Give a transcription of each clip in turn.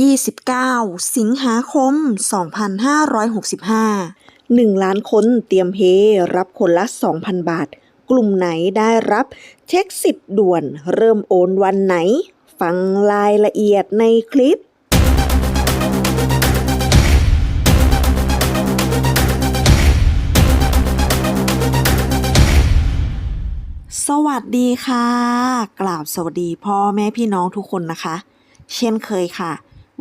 29 สิงหาคม 2565 1 ล้านคนเตรียมเฮรับคนละ 2,000 บาท กลุ่มไหนได้รับ เช็คสิทธิ์ด่วน เริ่มโอนวันไหน ฟังรายละเอียดในคลิปสวัสดีค่ะกราบสวัสดีพ่อแม่พี่น้องทุกคนนะคะ เช่นเคยค่ะ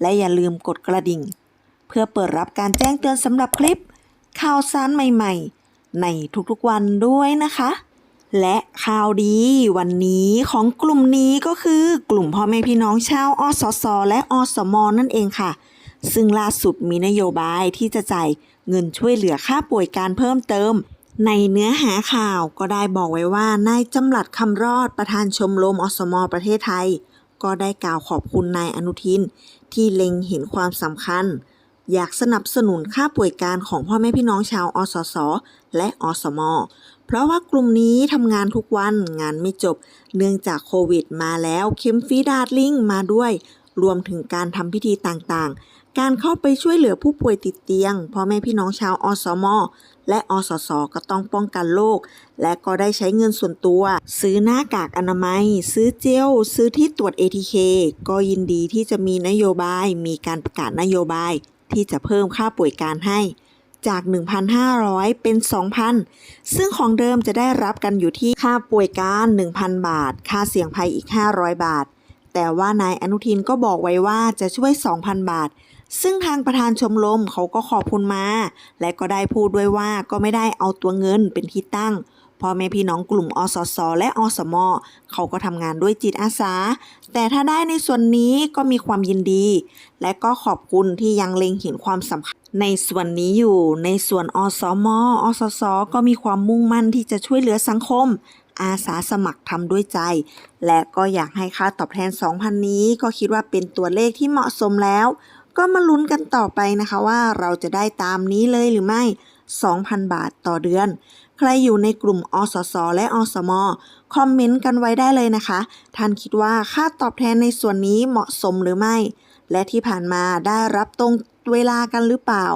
และอย่าลืมกดกระดิ่ง เพื่อเปิดรับการแจ้งเตือนสำหรับคลิป ข่าวสารใหม่ๆ ในทุกๆวันด้วยนะคะ และข่าวดีวันนี้ของกลุ่มนี้ก็คือกลุ่มพ่อแม่พี่น้องชาวอสสและอสมนั่นเองค่ะ ซึ่งล่าสุดมีนโยบายที่จะจ่ายเงินช่วยเหลือค่าป่วยการเพิ่มเติมในเนื้อหาข่าวก็ได้บอกไว้ว่านายจำหลัดคำรอดประธานชมรมอสมประเทศไทย ก็ได้กล่าวขอบคุณนายอนุทิน ที่เล็งเห็นความสำคัญ อยากสนับสนุนค่าป่วยการของพ่อแม่พี่น้องชาวอสส และอสม เพราะว่ากลุ่มนี้ทำงานทุกวันงานไม่จบ เนื่องจากโควิดมาแล้วเข็มฟีดาดลิงมาด้วย รวมถึงการทำพิธีต่างๆ การเข้าไปช่วยเหลือผู้ป่วยติดเตียงพ่อแม่พี่น้องชาวอสม และอสสก็ต้องป้องกันโรคและก็ได้ใช้เงินส่วนตัว ซื้อหน้ากากอนามัย ซื้อเจลซื้อที่ตรวจ ATK ก็ยินดีที่จะมีนโยบาย มีการประกาศนโยบาย ที่จะเพิ่มค่าป่วยการให้ จาก 1,500 เป็น 2,000 ซึ่งของเดิมจะได้รับกันอยู่ที่ค่าป่วยการ 1,000 บาท ค่าเสี่ยงภัยอีก 500 บาท แต่ว่านายอนุทินก็บอกไว้ว่าจะช่วย 2,000 บาท ซึ่งทางประธานชมรมเขาก็ขอบคุณมา และก็ได้พูดด้วยว่าก็ไม่ได้เอาตัวเงินเป็นที่ตั้งพ่อแม่พี่น้องกลุ่มอสสและอสม เขาก็ทำงานด้วยจิตอาสา แต่ถ้าได้ในส่วนนี้ก็มีความยินดี และก็ขอบคุณที่ยังเล็งเห็นความสำคัญในส่วนนี้อยู่ ในส่วนอสม อสส ก็มีความมุ่งมั่นที่จะช่วยเหลือสังคม อาสาสมัครทำด้วยใจ และก็อยากให้ค่าตอบแทน 2,000 นี้ก็คิดว่าเป็นตัวเลขที่เหมาะสมแล้ว ก็มาลุ้นกันต่อไปนะคะว่าเราจะได้ตามนี้เลยหรือไม่ 2,000 บาทต่อเดือน ใครอยู่ในกลุ่มอสส และอสม คอมเมนต์กันไว้ได้เลยนะคะ ท่านคิดว่าค่าตอบแทนในส่วนนี้เหมาะสมหรือไม่ และที่ผ่านมาได้รับตรงเวลากันหรือเปล่า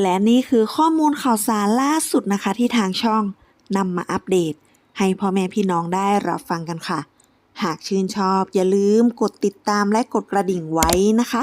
และนี่คือข้อมูลข่าวสารล่าสุดนะคะที่ทางช่องนำมาอัปเดต ให้พ่อแม่พี่น้องได้รับฟังกันค่ะ หากชื่นชอบอย่าลืมกดติดตามและกดกระดิ่งไว้นะคะ